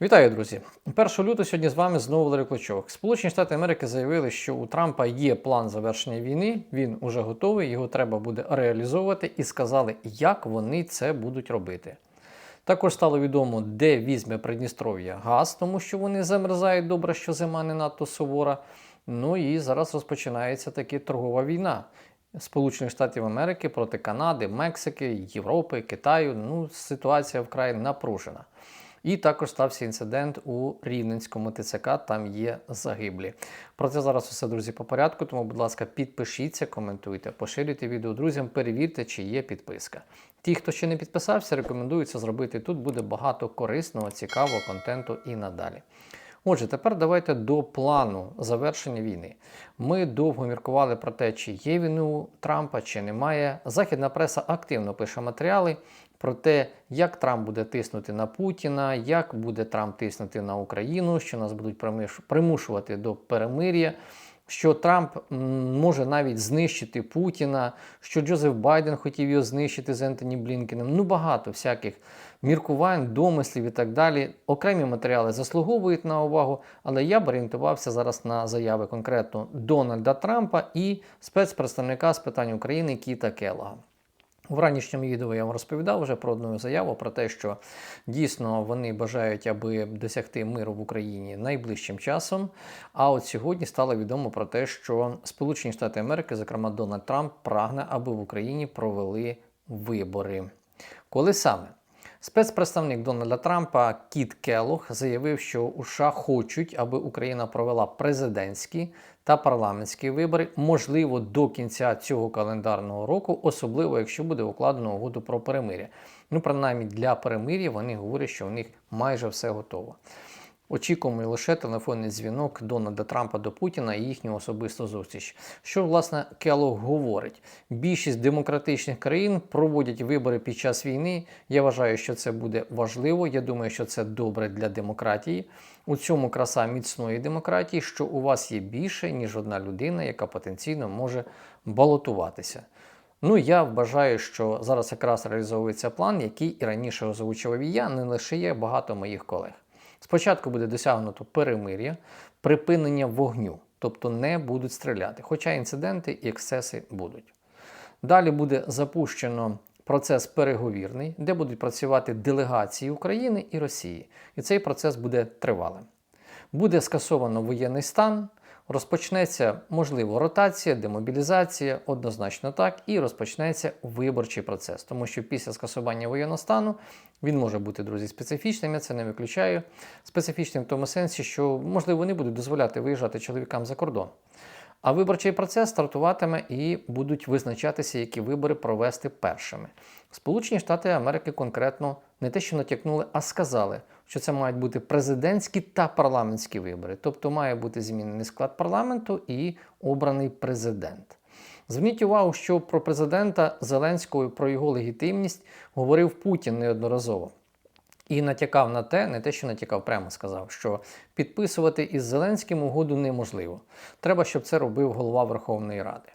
Вітаю, друзі! 1 лютого сьогодні з вами знову Валерій Клочок. Сполучені Штати Америки заявили, що у Трампа є план завершення війни. Він уже готовий, його треба буде реалізовувати, і сказали, як вони це будуть робити. Також стало відомо, де візьме Придністров'я газ, тому що вони замерзають добре, що зима не надто сувора. Ну і зараз розпочинається таки торгова війна. Сполучених Штатів Америки проти Канади, Мексики, Європи, Китаю. Ну, ситуація вкрай напружена. І також стався інцидент у Рівненському ТЦК, там є загиблі. Про це зараз усе, друзі, по порядку. Тому, будь ласка, підпишіться, коментуйте, поширюйте відео друзям, перевірте, чи є підписка. Ті, хто ще не підписався, рекомендую це зробити. Тут буде багато корисного, цікавого контенту і надалі. Отже, тепер давайте до плану завершення війни. Ми довго міркували про те, чи є він у Трампа, чи немає. Західна преса активно пише матеріали про те, як Трамп буде тиснути на Путіна, як буде Трамп тиснути на Україну, що нас будуть примушувати до перемир'я. Що Трамп може навіть знищити Путіна, що Джозеф Байден хотів його знищити з Ентоні Блінкеном. Ну багато всяких міркувань, домислів і так далі. Окремі матеріали заслуговують на увагу, але я б орієнтувався зараз на заяви конкретно Дональда Трампа і спецпредставника з питань України Кіта Келлога. В ранішньому відео я вам розповідав вже про одну заяву про те, що дійсно вони бажають, аби досягти миру в Україні найближчим часом. А от сьогодні стало відомо про те, що Сполучені Штати Америки, зокрема Дональд Трамп, прагне, аби в Україні провели вибори. Коли саме? Спецпредставник Дональда Трампа Кіт Келлог заявив, що США хочуть, аби Україна провела президентські та парламентські вибори, можливо, до кінця цього календарного року, особливо якщо буде укладено угоду про перемир'я. Ну, принаймні для перемир'я вони говорять, що у них майже все готово. Очікуємо лише телефонний дзвінок Дональда Трампа до Путіна і їхню особисту зустріч. Що власне Келлог говорить? Більшість демократичних країн проводять вибори під час війни. Я вважаю, що це буде важливо. Я думаю, що це добре для демократії. У цьому краса міцної демократії, що у вас є більше ніж одна людина, яка потенційно може балотуватися. Ну, я вважаю, що зараз якраз реалізовується план, який і раніше озвучував і я, не лише я, багато моїх колег. Спочатку буде досягнуто перемир'я, припинення вогню, тобто не будуть стріляти, хоча інциденти і ексцеси будуть. Далі буде запущено процес переговірний, де будуть працювати делегації України і Росії. І цей процес буде тривалим. Буде скасовано воєнний стан, розпочнеться, можливо, ротація, демобілізація, однозначно так, і розпочнеться виборчий процес. Тому що після скасування воєнного стану він може бути, друзі, специфічним, я це не виключаю. Специфічним в тому сенсі, що, можливо, не будуть дозволяти виїжджати чоловікам за кордон. А виборчий процес стартуватиме і будуть визначатися, які вибори провести першими. Сполучені Штати Америки конкретно не те, що натякнули, а сказали, що це мають бути президентські та парламентські вибори. Тобто має бути змінений склад парламенту і обраний президент. Зверніть увагу, що про президента Зеленського і про його легітимність говорив Путін неодноразово. І натякав на те, не те, що натякав, прямо сказав, що підписувати із Зеленським угоду неможливо. Треба, щоб це робив голова Верховної Ради.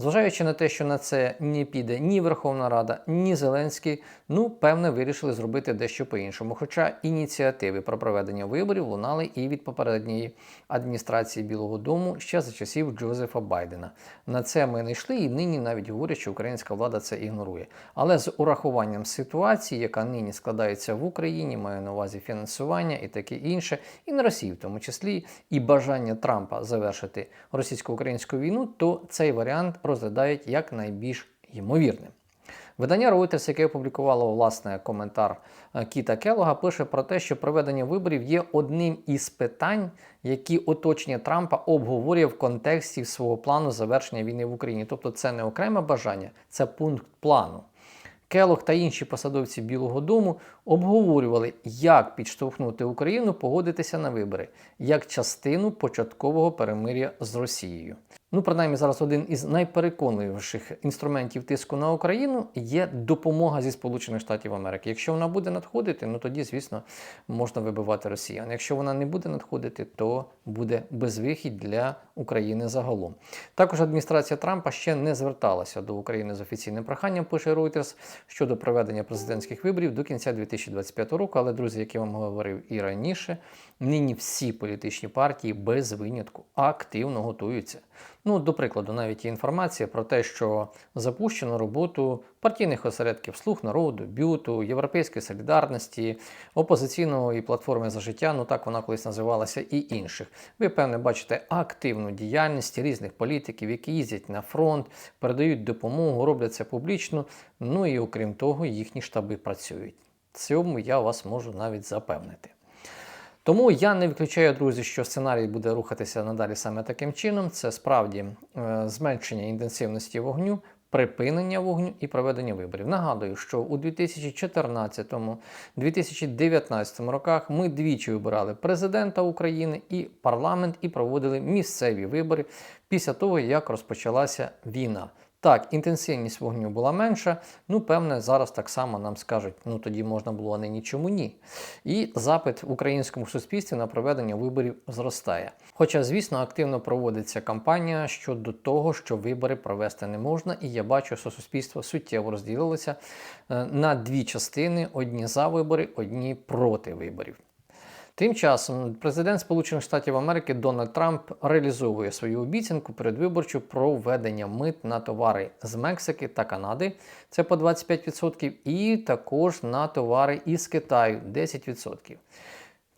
Зважаючи на те, що на це не піде ні Верховна Рада, ні Зеленський, ну, певне, вирішили зробити дещо по-іншому. Хоча ініціативи про проведення виборів лунали і від попередньої адміністрації Білого Дому ще за часів Джозефа Байдена. На це ми не йшли, і нині навіть говорять, що українська влада це ігнорує. Але з урахуванням ситуації, яка нині складається в Україні, маю на увазі фінансування і таке інше, і на Росії, в тому числі, і бажання Трампа завершити російсько-українську війну, то цей варіант розглядають як найбільш ймовірним. Видання Reuters, яке опублікувало власне коментар е, Кіта Келога, пише про те, що проведення виборів є одним із питань, які оточення Трампа обговорює в контексті свого плану завершення війни в Україні. Тобто це не окреме бажання, це пункт плану. Келог та інші посадовці Білого Дому обговорювали, як підштовхнути Україну погодитися на вибори як частину початкового перемир'я з Росією. Ну, принаймні, зараз один із найпереконливіших інструментів тиску на Україну є допомога зі Сполучених Штатів Америки. Якщо вона буде надходити, ну тоді, звісно, можна вибивати росіян. Якщо вона не буде надходити, то буде безвихідь для України загалом. Також адміністрація Трампа ще не зверталася до України з офіційним проханням, пише Reuters, щодо проведення президентських виборів до кінця 2025 року. Але, друзі, як я вам говорив і раніше, нині всі політичні партії без винятку активно готуються. Ну, до прикладу, навіть є інформація про те, що запущено роботу партійних осередків Слуг народу, бюту, Європейської солідарності, опозиційної платформи за життя, ну так вона колись називалася, і інших. Ви, певне, бачите активну діяльність різних політиків, які їздять на фронт, передають допомогу, роблять це публічно. Ну і окрім того, їхні штаби працюють. Цьому я вас можу навіть запевнити. Тому я не виключаю, друзі, що сценарій буде рухатися надалі саме таким чином. Це справді е, зменшення інтенсивності вогню, припинення вогню і проведення виборів. Нагадую, що у 2014-2019 роках ми двічі вибирали президента України і парламент і проводили місцеві вибори після того, як розпочалася війна. Так, інтенсивність вогню була менша. Ну, певне, зараз так само нам скажуть, ну тоді можна було, а нині чому ні. І запит в українському суспільстві на проведення виборів зростає. Хоча, звісно, активно проводиться кампанія щодо того, що вибори провести не можна, і я бачу, що суспільство суттєво розділилося е, на дві частини: одні за вибори, одні проти виборів. Тим часом президент Сполучених Штатів Америки Дональд Трамп реалізовує свою обіцянку передвиборчу про введення мит на товари з Мексики та Канади, це по 25%, і також на товари із Китаю 10%.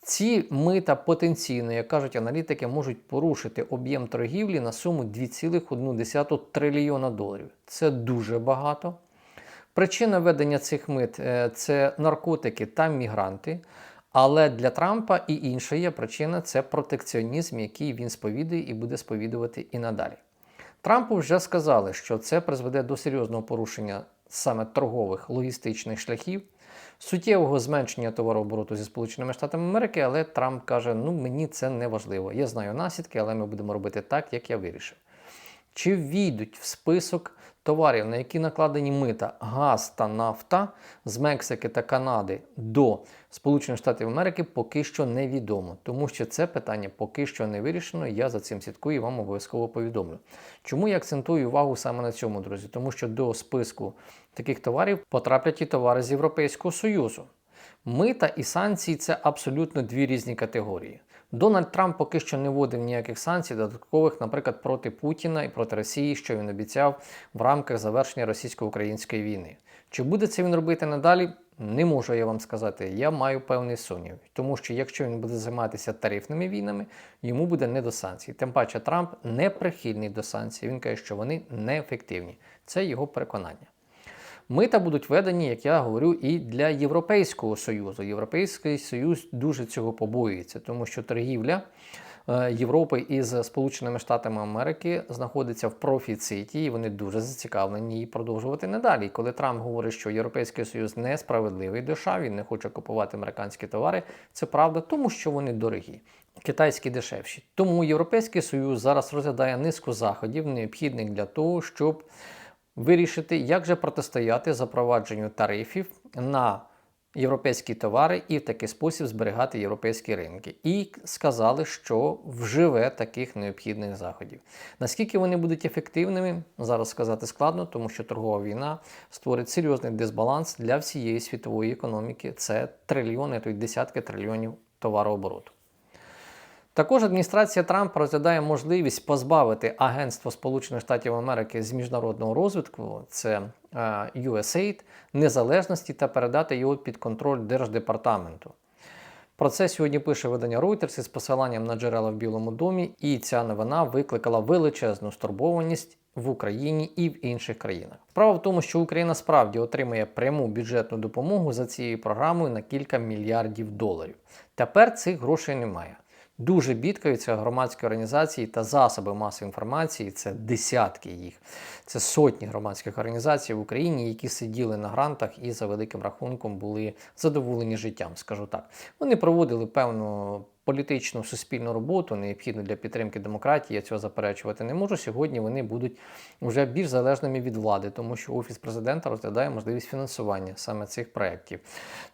Ці мита потенційно, як кажуть аналітики, можуть порушити об'єм торгівлі на суму 2,1 трильйона доларів. Це дуже багато. Причина введення цих мит е, це наркотики та мігранти. Але для Трампа і інша є причина це протекціонізм, який він сповідує і буде сповідувати і надалі. Трампу вже сказали, що це призведе до серйозного порушення саме торгових логістичних шляхів, суттєвого зменшення товарообороту зі Сполученими Штатами Америки, але Трамп каже: ну мені це не важливо. Я знаю наслідки, але ми будемо робити так, як я вирішив. Чи війдуть в список товарів, на які накладені мита газ та нафта з Мексики та Канади до Сполучених Штатів Америки, поки що невідомо, тому що це питання поки що не вирішено. Я за цим слідкую і вам обов'язково повідомлю. Чому я акцентую увагу саме на цьому, друзі? Тому що до списку таких товарів потраплять і товари з Європейського Союзу. Мита і санкції це абсолютно дві різні категорії. Дональд Трамп поки що не вводив ніяких санкцій, додаткових, наприклад, проти Путіна і проти Росії, що він обіцяв в рамках завершення російсько-української війни. Чи буде це він робити надалі? Не можу я вам сказати. Я маю певний сумнів, тому що якщо він буде займатися тарифними війнами, йому буде не до санкцій. Тим паче Трамп не прихильний до санкцій. Він каже, що вони неефективні. Це його переконання. Мита будуть введені, як я говорю, і для Європейського Союзу. Європейський Союз дуже цього побоюється, тому що торгівля е, Європи із Сполученими Штатами Америки знаходиться в профіциті, і вони дуже зацікавлені її продовжувати надалі. Коли Трамп говорить, що Європейський Союз несправедливий до США, він не хоче купувати американські товари, це правда, тому що вони дорогі. Китайські дешевші. Тому Європейський Союз зараз розглядає низку заходів, необхідних для того, щоб вирішити, як же протистояти запровадженню тарифів на європейські товари і в такий спосіб зберігати європейські ринки. І сказали, що вживе таких необхідних заходів. Наскільки вони будуть ефективними, зараз сказати складно, тому що торгова війна створить серйозний дисбаланс для всієї світової економіки. Це трильйони, то й десятки трильйонів товарообороту. Також адміністрація Трампа розглядає можливість позбавити Агентство Сполучених Штатів Америки з міжнародного розвитку, це е, USAID, незалежності та передати його під контроль Держдепартаменту. Про це сьогодні пише видання Reuters із посиланням на джерела в Білому домі, і ця новина викликала величезну стурбованість в Україні і в інших країнах. Справа в тому, що Україна справді отримує пряму бюджетну допомогу за цією програмою на кілька мільярдів доларів. Тепер цих грошей немає. Дуже бідкаються громадські організації та засоби масової інформації. Це десятки їх, це сотні громадських організацій в Україні, які сиділи на грантах і за великим рахунком були задоволені життям. Скажу так. Вони проводили певну політичну суспільну роботу, необхідну для підтримки демократії, я цього заперечувати не можу. Сьогодні вони будуть вже більш залежними від влади, тому що офіс президента розглядає можливість фінансування саме цих проєктів.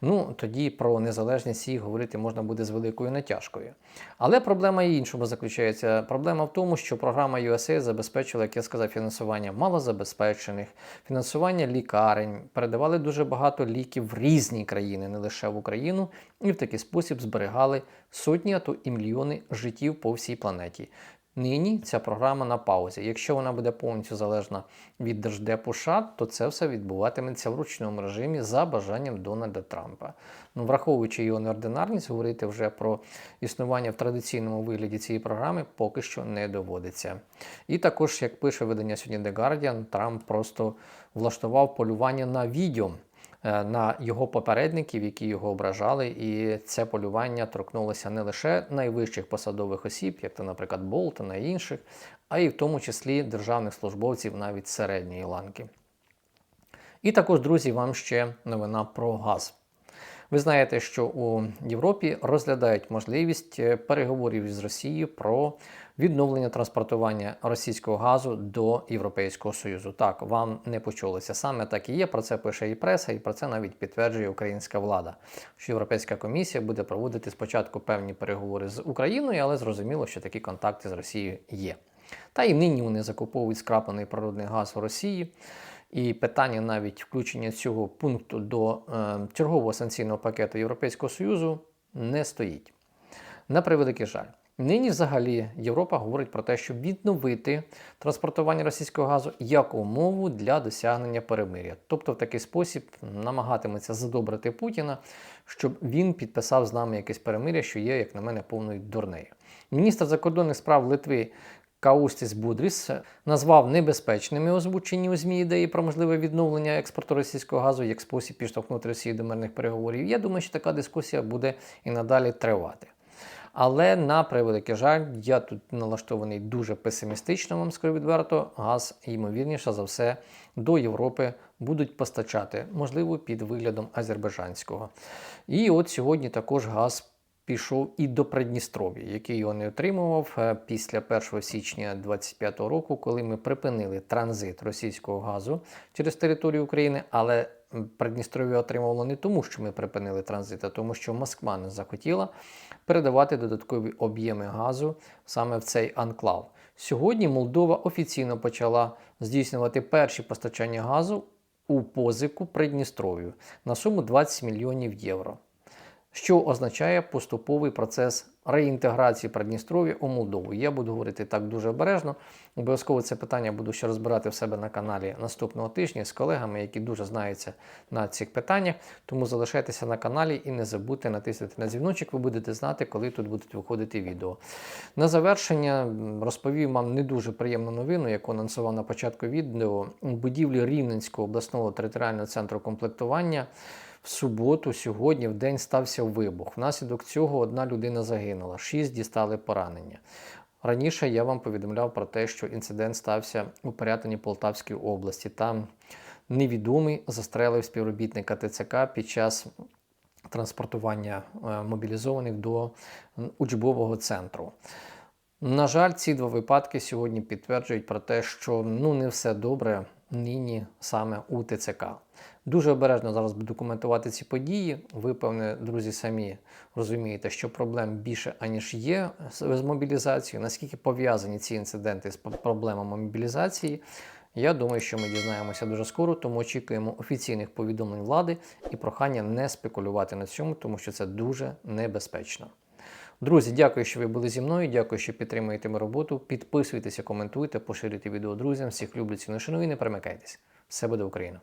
Ну тоді про незалежність їх говорити можна буде з великою натяжкою. Але проблема і іншому заключається. Проблема в тому, що програма USA забезпечила, як я сказав, фінансування малозабезпечених, фінансування лікарень, передавали дуже багато ліків в різні країни, не лише в Україну, і в такий спосіб зберігали сотні, а то і мільйони життів по всій планеті. Нині ця програма на паузі. Якщо вона буде повністю залежна від Держдепу США, то це все відбуватиметься в ручному режимі за бажанням Дональда Трампа. Ну, враховуючи його неординарність, говорити вже про існування в традиційному вигляді цієї програми поки що не доводиться. І також, як пише видання сьогодні The Guardian, Трамп просто влаштував полювання на відео е, на його попередників, які його ображали, і це полювання торкнулося не лише найвищих посадових осіб, як то, наприклад, Болтона і інших, а й в тому числі державних службовців навіть середньої ланки. І також, друзі, вам ще новина про газ. Ви знаєте, що у Європі розглядають можливість е, переговорів з Росією про відновлення транспортування російського газу до Європейського Союзу. Так, вам не почулося. Саме так і є. Про це пише і преса, і про це навіть підтверджує українська влада. Що Європейська комісія буде проводити спочатку певні переговори з Україною, але зрозуміло, що такі контакти з Росією є. Та і нині вони закуповують скраплений природний газ у Росії. І питання навіть включення цього пункту до е, чергового санкційного пакету Європейського Союзу не стоїть. На превеликий жаль. Нині взагалі Європа говорить про те, щоб відновити транспортування російського газу як умову для досягнення перемиря. Тобто, в такий спосіб намагатиметься задобрити Путіна, щоб він підписав з нами якесь перемиря, що є, як на мене, повною дурнею. Міністр закордонних справ Литви Каустіс Будріс назвав небезпечними озвучені у ЗМІ ідеї про можливе відновлення експорту російського газу як спосіб підштовхнути Росію до мирних переговорів. Я думаю, що така дискусія буде і надалі тривати. Але на превеликий жаль, я тут налаштований дуже песимістично, вам скажу відверто. Газ, ймовірніше за все, до Європи будуть постачати, можливо, під виглядом азербайджанського. І от сьогодні також газ пішов і до Придністров'я, який не отримував е, після 1 січня 2025 року, коли ми припинили транзит російського газу через територію України, але Придністров'я отримувало не тому, що ми припинили транзит, а тому, що Москва не захотіла передавати додаткові об'єми газу саме в цей анклав. Сьогодні Молдова офіційно почала здійснювати перші постачання газу у позику Придністров'ю на суму 20 мільйонів євро що означає поступовий процес реінтеграції Придністров'я у Молдову. Я буду говорити так дуже обережно. Обов'язково це питання буду ще розбирати в себе на каналі наступного тижня з колегами, які дуже знаються на цих питаннях. Тому залишайтеся на каналі і не забудьте натиснути на дзвіночок, ви будете знати, коли тут будуть виходити відео. На завершення розповім вам не дуже приємну новину, яку анонсував на початку відео у будівлі Рівненського обласного територіального центру комплектування. В суботу, сьогодні, в день стався вибух. Внаслідок цього одна людина загинула, шість дістали поранення. Раніше я вам повідомляв про те, що інцидент стався у перетині Полтавської області. Там невідомий застрелив співробітника ТЦК під час транспортування е, мобілізованих до учбового центру. На жаль, ці два випадки сьогодні підтверджують про те, що ну не все добре нині саме у ТЦК. Дуже обережно зараз буду коментувати ці події. Ви, певне, друзі, самі розумієте, що проблем більше, аніж є з мобілізацією. Наскільки пов'язані ці інциденти з проблемами мобілізації? Я думаю, що ми дізнаємося дуже скоро, тому очікуємо офіційних повідомлень влади і прохання не спекулювати на цьому, тому що це дуже небезпечно. Друзі, дякую, що ви були зі мною. Дякую, що підтримуєте мою роботу. Підписуйтеся, коментуйте, поширюйте відео друзям. Всіх люблю, ціну шаную і не перемикайтесь. Все буде Україна!